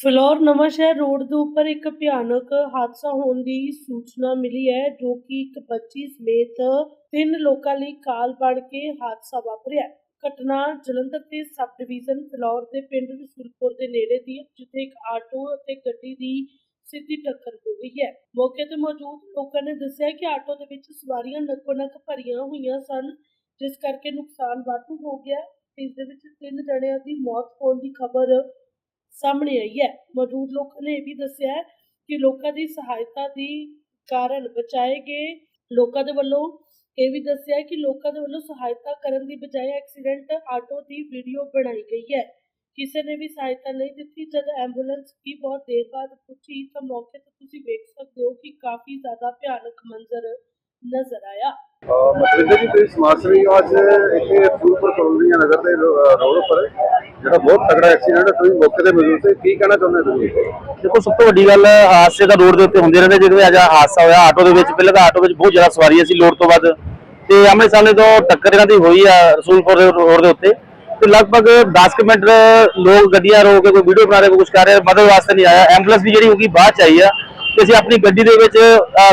Phillaur Nawanshahr road ਦੇ ਉੱਪਰ ਇੱਕ ਭਿਆਨਕ ਹਾਦਸਾ ਹੋਣ ਦੀ ਸੂਚਨਾ ਮਿਲੀ ਹੈ ਜੋ ਕਿ ਇੱਕ ਬੱਚੀ ਸਮੇਤ ਤਿੰਨ ਲੋਕਾਂ ਲਈ ਕਾਲ ਬਣ ਕੇ ਹਾਦਸਾ ਵਾਪਰਿਆ ਘਟਨਾ ਜਲੰਧਰ ਦੇ ਸਬ ਡਿਵੀਜ਼ਨ ਫਿਲੌਰ ਦੇ ਪਿੰਡ ਰਸੂਲਪੁਰ ਦੇ ਨੇੜੇ ਦੀ ਹੈ, ਜਿੱਥੇ ਇੱਕ ਆਟੋ ਅਤੇ ਗੱਡੀ ਦੀ ਸਿੱਧੀ ਟੱਕਰ ਹੋ ਗਈ ਹੈ। ਮੌਕੇ ਤੇ ਮੌਜੂਦ ਲੋਕਾਂ ਨੇ ਦੱਸਿਆ ਕਿ ਆਟੋ ਦੇ ਵਿੱਚ ਸਵਾਰੀਆਂ ਨੱਕੋ-ਨੱਕ ਭਰੀਆਂ ਹੋਈਆਂ ਸਨ ਜਿਸ ਕਰਕੇ ਨੁਕਸਾਨ ਵਾਧੂ ਹੋ ਗਿਆ। ਇਸ ਦੇ ਵਿੱਚ ਤਿੰਨ ਜਣਿਆਂ ਦੀ ਮੌਤ ਹੋਣ ਦੀ ਖਬਰ ਸਾਹਮਣੇ ਆਈ ਹੈ। ਮੌਜੂਦ ਲੋਕਾਂ ਨੇ ਇਹ ਵੀ ਦੱਸਿਆ ਕਿ ਲੋਕਾਂ ਦੀ ਸਹਾਇਤਾ ਦੀ ਕਾਰਨ ਬਚਾਏ ਗਏ ਲੋਕਾਂ ਦੇ ਵੱਲੋਂ। ਇਹ ਵੀ ਦੱਸਿਆ ਕਿ ਲੋਕਾਂ ਦੇ ਵੱਲੋਂ ਸਹਾਇਤਾ ਕਰਨ ਦੀ ਬਜਾਏ ਐਕਸੀਡੈਂਟ ਆਟੋ ਦੀ ਵੀਡੀਓ ਬਣਾਈ ਗਈ ਹੈ। ਕਿਸੇ ਨੇ ਵੀ ਸਹਾਇਤਾ ਨਹੀਂ ਦਿੱਤੀ, ਜਦ ਐਂਬੂਲੈਂਸ ਵੀ ਬਹੁਤ ਦੇਰ ਬਾਅਦ ਪੁੱਛੀ ਤਾਂ ਮੌਕੇ ਤੇ ਤੁਸੀਂ ਵੇਖ ਸਕਦੇ ਹੋ ਕਿ ਕਾਫੀ ਜ਼ਿਆਦਾ ਭਿਆਨਕ ਮੰਜ਼ਰ ਨਜ਼ਰ ਆਇਆ। ਮਤਲਬ ਜੀ, ਤੁਸੀਂ ਸਮਾਜ ਸੇਵੀ ਅੱਜ ਇੱਥੇ ਫੂਲਪੁਰ ਕਲੋਨੀਆ ਨਗਰ ਦੇ ਰੋਡ ਉੱਪਰ, ਜਿਹੜਾ ਬਹੁਤ ਤਗੜਾ ਐਕਸੀਡੈਂਟ ਤੁਸੀਂ ਮੌਕੇ ਤੇ ਮੌਜੂਦ ਸੀ। ਕੀ ਕਹਿਣਾ ਚਾਹੁੰਦੇ ਤੁਸੀਂ? ਦੇਖੋ, ਸਭ ਤੋਂ ਵੱਡੀ ਗੱਲ ਹਾਦਸੇ ਤਾਂ ਰੋਡ ਦੇ ਉੱਤੇ ਹੁੰਦੇ ਰਹਿੰਦੇ, ਜਿਵੇਂ ਅੱਜ ਹਾਦਸਾ ਹੋਇਆ ਆਟੋ ਦੇ ਵਿੱਚ, ਪਹਿਲਾਂ ਤਾਂ ਆਟੋ ਵਿੱਚ ਬਹੁਤ ਜ਼ਿਆਦਾ ਸਵਾਰੀ ਸੀ ਲੋਡ ਤੋਂ ਵੱਧ ਤੇ ਆਮਣੇ ਸਾਹਮਣੇ ਤੋਂ ਟੱਕਰ ਇਹਨਾਂ ਦੀ ਹੋਈ ਆ, ਰਸੂਲਪੁਰ ਰੋਡ ਦੇ ਉੱਤੇ। ਤੇ ਲਗਭਗ 10 ਮਿੰਟ ਲੋਕ ਗੱਡੀਆਂ ਰੋ ਕੇ ਕੋਈ ਵੀਡੀਓ ਬਣਾ ਰਹੇ, ਕੋਈ ਕੁਝ ਕਰ ਰਹੇ, ਮਦਦ ਵਾਸਤੇ ਨਹੀਂ ਆਇਆ। ਐਂਬੂਲੈਂਸ ਵੀ ਜਿਹੜੀ ਹੋਗੀ ਬਾਅਦ ਚ ਆਈ ਆ। ਤੇ ਅਸੀਂ ਆਪਣੀ ਗੱਡੀ ਦੇ ਵਿੱਚ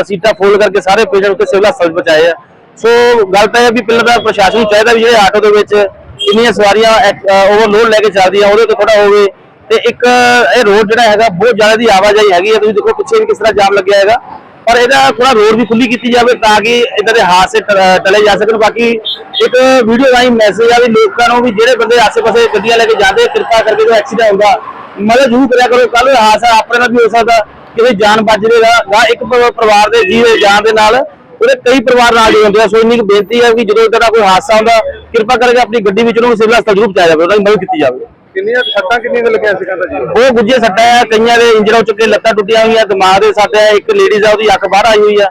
ਸੀਟਾਂ ਫੋਲਡ ਕਰਕੇ ਸਾਰੇ ਪੇਸ਼ੈਂਟ ਉੱਤੇ ਸਿਵਲ ਹਸਪਤਾਲ ਪਹੁੰਚਾਏ ਆ। ਸੋ ਗੱਲ ਤਾਂ ਇਹ ਆ ਵੀ ਪਹਿਲਾਂ ਤਾਂ ਪ੍ਰਸ਼ਾਸਨ ਨੂੰ ਚਾਹੀਦਾ ਵੀ ਜਿਹੜੇ ਆਟੋ ਦੇ ਵਿੱਚ ਇੰਨੀਆਂ ਸਵਾਰੀਆਂ ਓਵਰਲੋਡ ਲੈ ਕੇ ਚੱਲਦੀਆਂ ਉਹਦੇ ਤੇ ਥੋੜਾ ਹੋਵੇ। ਤੇ ਇੱਕ, ਇਹ ਰੋਡ ਜਿਹੜਾ ਹੈਗਾ, ਬਹੁਤ ਜ਼ਿਆਦਾ ਦੀ ਆਵਾਜਾਈ ਹੈਗੀ ਹੈ ਤੁਸੀਂ ਦੇਖੋ ਪਿੱਛੇ ਵੀ ਕਿਸ ਤਰ੍ਹਾਂ ਜਾਮ ਲੱਗਿਆ ਹੈਗਾ। ਪਰ ਇਹਦਾ ਥੋੜਾ ਰੋਡ ਵੀ ਖੁੱਲੀ ਕੀਤੀ ਜਾਵੇ ਤਾਂ ਕਿ ਇਦਾਂ ਦੇ ਹਾਦਸੇ ਟਲੇ ਜਾ ਸਕਣ। ਬਾਕੀ ਇੱਕ ਵੀਡੀਓ ਰਾਹੀਂ ਮੈਸੇਜ ਆ ਵੀ ਲੋਕਾਂ ਨੂੰ ਵੀ ਜਿਹੜੇ ਬੰਦੇ ਆਸੇ-ਪਾਸੇ ਗੱਡੀਆਂ ਲੈ ਕੇ ਜਾਂਦੇ, ਕਿਰਪਾ ਕਰਕੇ ਜੋ ਐਕਸੀਡੈਂਟ ਹੁੰਦਾ, ਮਦਦ ਜ਼ਰੂਰ ਕਰਿਆ ਕਰੋ। ਕੱਲ ਹਾਦਸਾ ਆਪਣੇ ਨਾਲ ਵੀ ਹੋ ਸਕਦਾ। ਕਿਸੇ ਜਾਨ ਬਚ ਜਾਵੇਗਾ ਨਾ ਇੱਕ ਪਰਿਵਾਰ ਦੇ ਜੀਵ ਦੇ ਜਾਨ ਦੇ ਨਾਲ ਉਹਦੇ ਕਈ ਪਰਿਵਾਰ ਨਾਲ ਜੁੜੇ ਹੁੰਦੇ ਆ ਸੋ ਇੰਨੀ ਕੁ ਬੇਨਤੀ ਹੈ ਕਿ ਜਦੋਂ ਇਦਾਂ ਦਾ ਕੋਈ ਹਾਦਸਾ ਹੁੰਦਾ ਕਿਰਪਾ ਕਰਕੇ ਆਪਣੀ ਗੱਡੀ ਵਿੱਚ ਉਹਨੂੰ ਸਿਵਲ ਹਸਪਤਾਲ ਜ਼ਰੂਰ ਪਹੁੰਚਾਇਆ ਜਾਵੇ ਉਹਦੀ ਮਦਦ ਕੀਤੀ ਜਾਵੇ। ਕਿੰਨੀਆਂ ਸੱਟਾਂ ਕਿੰਨੀਆਂ ਕੁ ਲੱਗੀਆਂ ਸੀ ਕਹਿੰਦਾ ਜੀ? ਬਹੁਤ ਗੁੱਜੇ ਸੱਟਾਂ ਆ ਕਈਆਂ ਦੇ ਇੰਜਰ ਹੋ ਚੁੱਕੇ ਲੱਤਾਂ ਟੁੱਟੀਆਂ ਹੋਈਆਂ ਦਿਮਾਗ ਦੇ ਸੱਟ ਆ ਇੱਕ ਲੇਡੀਜ਼ ਆ ਉਹਦੀ ਅੱਖ ਬਾਹਰ ਆਈ ਹੋਈ ਆ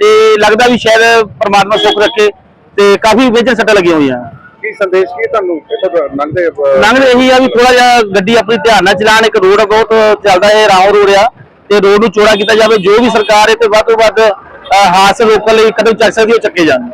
ਤੇ ਲੱਗਦਾ ਵੀ ਸ਼ਾਇਦ ਪ੍ਰਮਾਤਮਾ ਸੁੱਖ ਰੱਖੇ ਤੇ ਕਾਫੀ ਸੱਟਾਂ ਲੱਗੀਆਂ ਹੋਈਆਂ। ਕੀ ਸੰਦੇਸ਼ ਕੀ ਤੁਹਾਨੂੰ? ਇੱਥੋਂ ਲੰਘਦੇ ਅਹ, ਲੰਘਦੇ ਇਹੀ ਆ ਵੀ ਥੋੜਾ ਜਿਹਾ ਗੱਡੀ ਆਪਣੀ ਧਿਆਨ ਨਾਲ ਚਲਾਣ ਇੱਕ ਰੋਡ ਬਹੁਤ ਚੱਲਦਾ ਹੈ ਰਾਉ ਰੋਡ ਆ ਤੇ ਰੋਡ ਨੂੰ ਚੌੜਾ ਕੀਤਾ ਜਾਵੇ ਜੋ ਵੀ ਸਰਕਾਰ ਇਹ ਤੇ ਵੱਧ ਤੋਂ ਵੱਧ ਹਾਦਸੇ ਰੋਕਣ ਲਈ ਕਦਮ ਚੱਕ ਸਕਦੀ ਉਹ ਚੱਕੇ ਜਾਣ